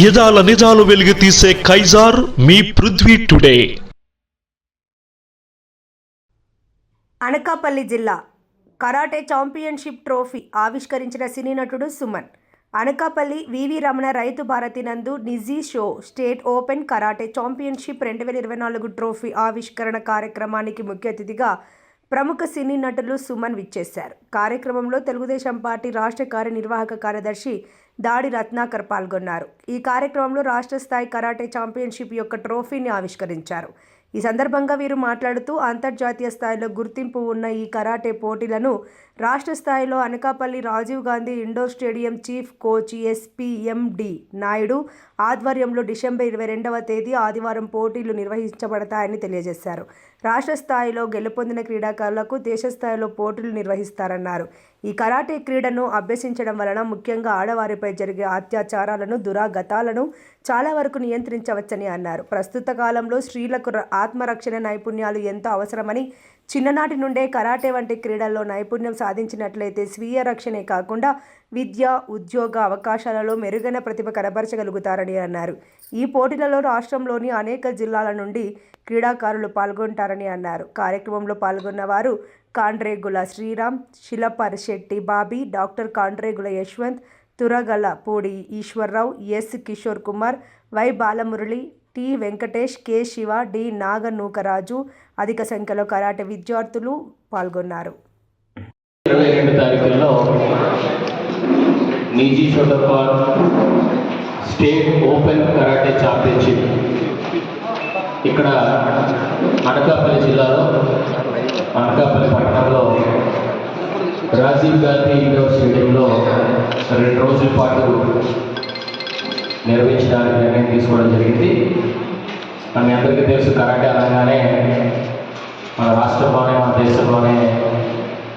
యదాల నిజాలు వెలుగు తీసే కైజార్ మీ పృథ్వీ టుడే. అనకాపల్లి జిల్లా కరాటే ఛాంపియన్షిప్ ట్రోఫీ ఆవిష్కరించిన సినీ నటుడు సుమన్. అనకాపల్లి వివి రమణ రైతు భారతి నందు నిజీ show state open karate championship రెండు వేల ఇరవై నాలుగు ట్రోఫీ ఆవిష్కరణ కార్యక్రమానికి ముఖ్య అతిథిగా ప్రముఖ సినీ నటులు సుమన్ విచ్చేశారు. కార్యక్రమంలో తెలుగుదేశం పార్టీ రాష్ట్ర కార్యనిర్వాహక కార్యదర్శి దాడి రత్నాకర్ పాల్గొన్నారు. ఈ కార్యక్రమంలో రాష్ట్ర స్థాయి కరాటే ఛాంపియన్షిప్ యొక్క ట్రోఫీని ఆవిష్కరించారు. ఈ సందర్భంగా వీరు మాట్లాడుతూ అంతర్జాతీయ స్థాయిలో గుర్తింపు ఉన్న ఈ కరాటే పోటీలను రాష్ట్ర స్థాయిలో Anakapalli Rajiv Gandhi indoor stadium chief coach SPMD Naidu ఆధ్వర్యంలో డిసెంబర్ ఇరవై రెండవ తేదీ ఆదివారం పోటీలు నిర్వహించబడతాయని తెలియజేశారు. రాష్ట్ర స్థాయిలో గెలుపొందిన క్రీడాకారులకు దేశ స్థాయిలో పోటీలు నిర్వహిస్తారన్నారు. ఈ కరాటే క్రీడను అభ్యసించడం వలన ముఖ్యంగా ఆడవారిపై జరిగే అత్యాచారాలను దురాగతాలను చాలా వరకు నియంత్రించవచ్చని అన్నారు. ప్రస్తుత కాలంలో స్త్రీలకు ఆత్మరక్షణ నైపుణ్యాలు ఎంతో అవసరమని చిన్ననాటి నుండే కరాటే వంటి క్రీడల్లో నైపుణ్యం సాధించినట్లయితే స్వీయ రక్షణే కాకుండా విద్య ఉద్యోగ అవకాశాలలో మెరుగైన ప్రతిభ కనబరచగలుగుతారని అన్నారు. ఈ పోటీలలో రాష్ట్రంలోని అనేక జిల్లాల నుండి క్రీడాకారులు పాల్గొంటారని అన్నారు. కార్యక్రమంలో పాల్గొన్న వారు Kandregula Sriram Silapar Setty Bobby doctor Kandregula Yashwant Turagala Pudi Eshwar Rao S Kishore Kumar Y Balamurali T Venkatesh K Siva D Naganukaraju అధిక సంఖ్యలో కరాటే విద్యార్థులు పాల్గొన్నారు. ఇరవై రెండు తారీఖుల్లో స్టేట్ ఓపెన్ కరాటే ఛాంపియన్షిప్. ఇక్కడ అనకాపల్లి జిల్లాలో అనకాపల్లి పట్టణంలో రాజీవ్ గాంధీ ఇండోర్ స్టేడియంలో రెండు రోజుల పాటు నిర్వహించడానికి నిర్ణయం తీసుకోవడం జరిగింది. మన మీ అందరికీ తెలుసు కరాటే అనగానే మన రాష్ట్రంలోనే మన దేశంలోనే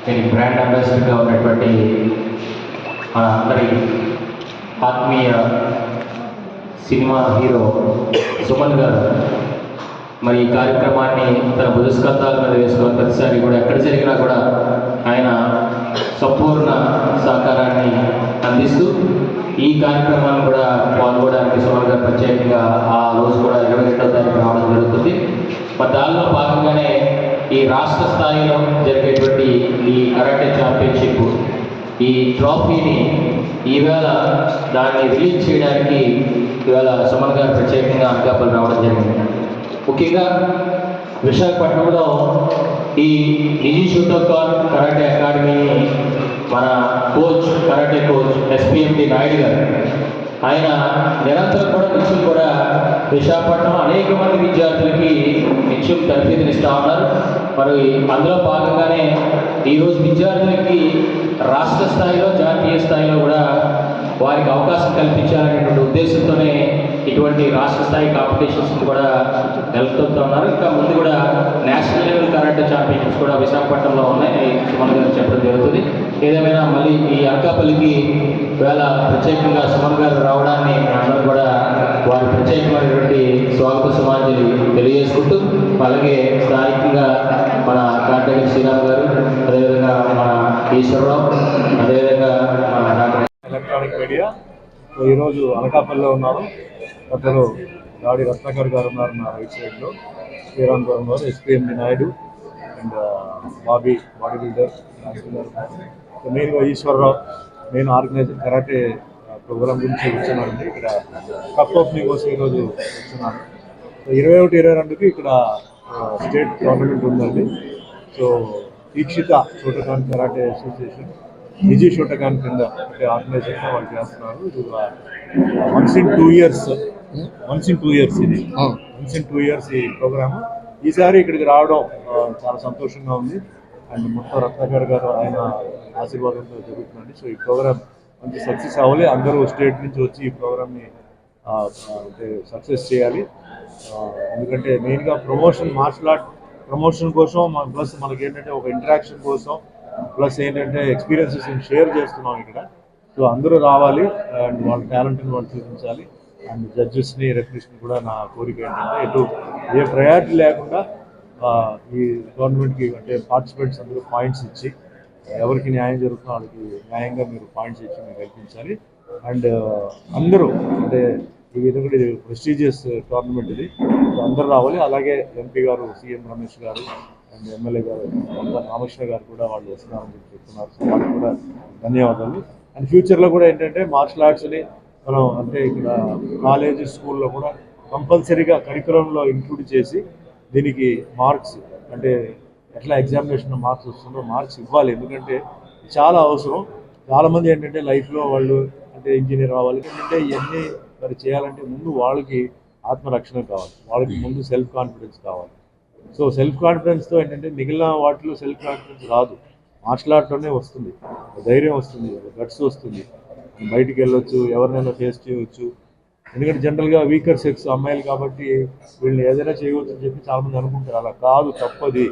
దీనికి బ్రాండ్ అంబాసిడర్గా ఉన్నటువంటి మన అందరి ఆత్మీయ సినిమా హీరో సుమన్ గారు. మరి ఈ కార్యక్రమాన్ని తన బుధస్కంధాల మీద వేసుకున్న ప్రతిసారి కూడా ఎక్కడ జరిగినా కూడా ఆయన సంపూర్ణ సహకారాన్ని అందిస్తూ ఈ కార్యక్రమాన్ని కూడా పాల్గొనడానికి సుమారు గారు ప్రత్యేకంగా ఆ రోజు కూడా ఇరవై రెండవ తారీఖు రావడం జరుగుతుంది. మరి దానిలో భాగంగానే ఈ రాష్ట్ర స్థాయిలో జరిగేటువంటి ఈ కరాటే ఛాంపియన్షిప్ ఈ ట్రోఫీని ఈవేళ దాన్ని రిలీజ్ చేయడానికి ఇవాళ సుమన్ గారు ప్రత్యేకంగా అనకాపల్లి రావడం జరిగింది. ముఖ్యంగా విశాఖపట్నంలో ఈ నిజీ షూటోకార్ కరాటే అకాడమీని మన coach karate coach SPMD Naidu garu ఆయన నిరంతరం కూడా నిత్యం కూడా విశాఖపట్నం అనేక మంది విద్యార్థులకి నిత్యం తరఫీదునిస్తూ ఉన్నారు. మరి అందులో భాగంగానే ఈరోజు విద్యార్థులకి రాష్ట్ర స్థాయిలో జాతీయ స్థాయిలో కూడా వారికి అవకాశం కల్పించాలనేటువంటి ఉద్దేశంతోనే ఇటువంటి రాష్ట్ర స్థాయి కాంపిటీషన్స్ కూడా నెలకొల్పుతూ ఉన్నారు. ఇంకా ముందు కూడా నేషనల్ లెవెల్ కరాటే ఛాంపియన్షిప్స్ కూడా విశాఖపట్నంలో ఉన్నాయి. సుమన్ గారు చెప్పడం జరుగుతుంది. ఏదేమైనా మళ్ళీ ఈ అనకాపల్లికి వేళ ప్రత్యేకంగా సుమన్ గారు రావడాన్ని అందరూ కూడా వారి ప్రత్యేకమైనటువంటి స్వాగత సమాంజలి తెలియజేసుకుంటూ అలాగే స్థానికంగా మన కాంటగిరి శ్రీరామ్ గారు అదేవిధంగా మన ఈశ్వరరావు అదేవిధంగా మన ఎలక్ట్రానిక్ మీడియా ఈరోజు అనకాపల్లిలో ఉన్నారు. పెద్దలు దాడి రత్నాకర్ గారు ఉన్నారు నా రైట్ సైడ్లో శ్రీరామ్ గారు ఉన్నారు SPMD Naidu and Bobby body builder so మెయిన్గా ఈశ్వరరావు నేను ఆర్గనైజర్ కరాటే ప్రోగ్రామ్ గురించి వచ్చానండి ఇక్కడ కప్ ఓపెనింగ్ కోసం ఈరోజు వచ్చున్నాను సో ఇరవై ఒకటి ఇరవై రెండుకి ఇక్కడ స్టేట్ టోర్నమెంట్ ఉందండి. So Dikshita Shotokan karate association నిజీ Shotokan కింద అంటే ఆర్గనైజేషన్ వాళ్ళు చేస్తున్నారు. ఇది once in two years once in two years ఇది. వన్స్ ఇన్ టూ ఇయర్స్ ఈ ప్రోగ్రామ్. ఈసారి ఇక్కడికి రావడం చాలా సంతోషంగా ఉంది. అండ్ మొత్తం రత్నాకర్ గారు ఆయన ఆశీర్వాదంతో జరుగుతుందండి. సో ఈ ప్రోగ్రామ్ మంచి సక్సెస్ అవ్వాలి. అందరూ స్టేట్ నుంచి వచ్చి ఈ ప్రోగ్రామ్ని అంటే సక్సెస్ చేయాలి. ఎందుకంటే మెయిన్గా ప్రమోషన్ మార్షల్ ఆర్ట్ ప్రమోషన్ కోసం ప్లస్ మనకి ఏంటంటే ఒక ఇంటరాక్షన్ కోసం ప్లస్ ఏంటంటే ఎక్స్పీరియన్సెస్ షేర్ చేస్తున్నాం ఇక్కడ. సో అందరూ రావాలి. అండ్ వాళ్ళ టాలెంట్ని వాళ్ళు చూపించాలి. అండ్ జడ్జెస్ని రెఫరీస్ని కూడా నా కోరిక ఏంటంటే ఎటు ఏ ప్రయారిటీ లేకుండా ఈ గవర్నమెంట్కి అంటే పార్టిసిపెంట్స్ అందరూ పాయింట్స్ ఇచ్చి ఎవరికి న్యాయం జరుగుతుందో వాళ్ళకి న్యాయంగా మీరు పాయింట్స్ ఇచ్చి మీరు కల్పించాలి అండ్ అందరూ అంటే ఈ విధంగా ఇది ప్రెస్టీజియస్ టోర్నమెంట్ ఇది. సో అందరూ రావాలి. అలాగే ఎంపీ గారు సీఎం రమేష్ గారు అండ్ ఎమ్మెల్యే గారు రామకృష్ణ గారు కూడా వాళ్ళు వస్తున్నారని చెప్తున్నారు. సో వాళ్ళకి కూడా ధన్యవాదాలు. అండ్ ఫ్యూచర్లో కూడా ఏంటంటే మార్షల్ ఆర్ట్స్ని మనం అంటే ఇక్కడ కాలేజీ స్కూల్లో కూడా కంపల్సరీగా కరికులంలో ఇంక్లూడ్ చేసి దీనికి మార్క్స్ అంటే ఎట్లా ఎగ్జామినేషన్ మార్క్స్ వస్తుందో మార్క్స్ ఇవ్వాలి. ఎందుకంటే చాలా అవసరం. చాలామంది ఏంటంటే లైఫ్లో వాళ్ళు అంటే ఇంజనీర్ అవ్వాలి. ఏంటంటే ఇవన్నీ మరి చేయాలంటే ముందు వాళ్ళకి ఆత్మరక్షణ కావాలి. వాళ్ళకి ముందు సెల్ఫ్ కాన్ఫిడెన్స్ కావాలి. సో సెల్ఫ్ కాన్ఫిడెన్స్తో ఏంటంటే మిగిలిన వాటిలో సెల్ఫ్ కాన్ఫిడెన్స్ రాదు మార్షల్ ఆర్ట్లోనే వస్తుంది. ధైర్యం వస్తుంది. గట్స్ వస్తుంది. బయటికి వెళ్ళొచ్చు ఎవరినైనా ఫేస్ చేయవచ్చు ఎందుకంటే జనరల్గా వీకర్ సెక్స్ అమ్మాయిలు కాబట్టి వీళ్ళు ఏదైనా చేయవచ్చు అని చెప్పి చాలామంది అనుకుంటారు. అలా కాదు తప్పది.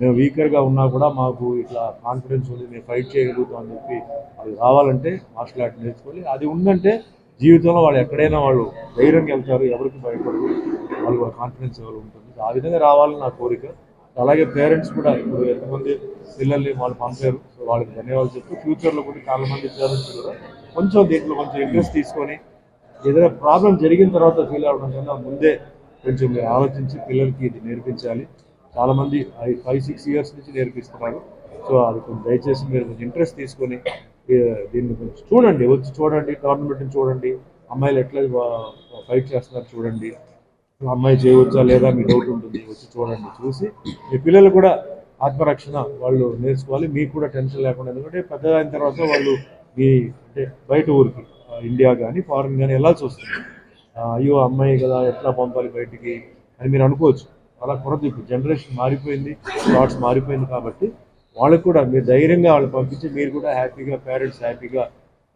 మేము వీకర్గా ఉన్నా కూడా మాకు ఇట్లా కాన్ఫిడెన్స్ ఉంది మేము ఫైట్ చేయగలుగుతాం అని చెప్పి అది రావాలంటే మార్షల్ ఆర్ట్ నేర్చుకోవాలి. అది ఉందంటే జీవితంలో వాళ్ళు ఎక్కడైనా వాళ్ళు ధైర్యంగా వెళ్తారు ఎవరికి భయపడరు. వాళ్ళు కూడా కాన్ఫిడెన్స్ ఎవరు ఉంటుంది. ఆ విధంగా రావాలని నా కోరిక. అలాగే పేరెంట్స్ కూడా ఇప్పుడు ఎంతమంది పిల్లల్ని వాళ్ళు పంపారు సో వాళ్ళకి ధన్యవాదాలు చెప్తూ ఫ్యూచర్లో కూడా చాలా మంది పేరెంట్స్ కూడా కొంచెం దీంట్లో కొంచెం ఇంట్రెస్ట్ తీసుకొని ఏదైనా ప్రాబ్లం జరిగిన తర్వాత ఫీల్ అవ్వడం కన్నా ముందే కొంచెం ఆలోచించి పిల్లలకి ఇది నేర్పించాలి. చాలామంది ఫైవ్ సిక్స్ ఇయర్స్ నుంచి నేర్పిస్తున్నారు. సో అది కొంచెం దయచేసి మీరు కొంచెం ఇంట్రెస్ట్ తీసుకొని దీన్ని కొంచెం చూడండి. వచ్చి చూడండి టోర్నమెంట్ని చూడండి అమ్మాయిలు ఎట్లా ఫైట్ చేస్తున్నారు చూడండి. అమ్మాయి చేయవచ్చా లేదా మీ డౌట్ ఉంటుంది. వచ్చి చూడండి. చూసి మీ పిల్లలు కూడా ఆత్మరక్షణ వాళ్ళు నేర్చుకోవాలి. మీకు కూడా టెన్షన్ లేకుండా. ఎందుకంటే పెద్దదైన అయిన తర్వాత వాళ్ళు మీ అంటే బయట ఊరికి ఇండియా కానీ ఫారిన్ కానీ వెళ్ళాల్సి వస్తుంది. అయ్యో అమ్మాయి కదా ఎట్లా పంపాలి బయటికి అని మీరు అనుకోవచ్చు. అలా కొరత ఇప్పుడు జనరేషన్ మారిపోయింది థాట్స్ మారిపోయింది కాబట్టి వాళ్ళకు కూడా మీరు ధైర్యంగా వాళ్ళు పంపించి మీరు కూడా హ్యాపీగా పేరెంట్స్ హ్యాపీగా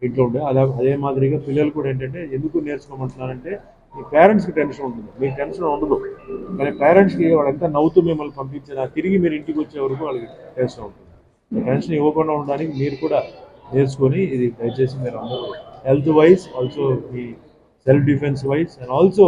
ఇంట్లో ఉండే. అదే అదే మాదిరిగా పిల్లలు కూడా ఏంటంటే ఎందుకు నేర్చుకోమంటున్నారంటే మీ పేరెంట్స్కి టెన్షన్ ఉంటుంది? మీకు టెన్షన్ ఉండదు. కానీ పేరెంట్స్కి వాళ్ళంతా నవ్వుతూ మిమ్మల్ని పంపించిన తిరిగి మీరు ఇంటికి వచ్చే వరకు వాళ్ళకి టెన్షన్ ఉంటుంది? టెన్షన్ ఇవ్వకుండా ఉండడానికి మీరు కూడా నేర్చుకొని ఇది దయచేసి మీరు అందరూ health wise also me self defence wise and also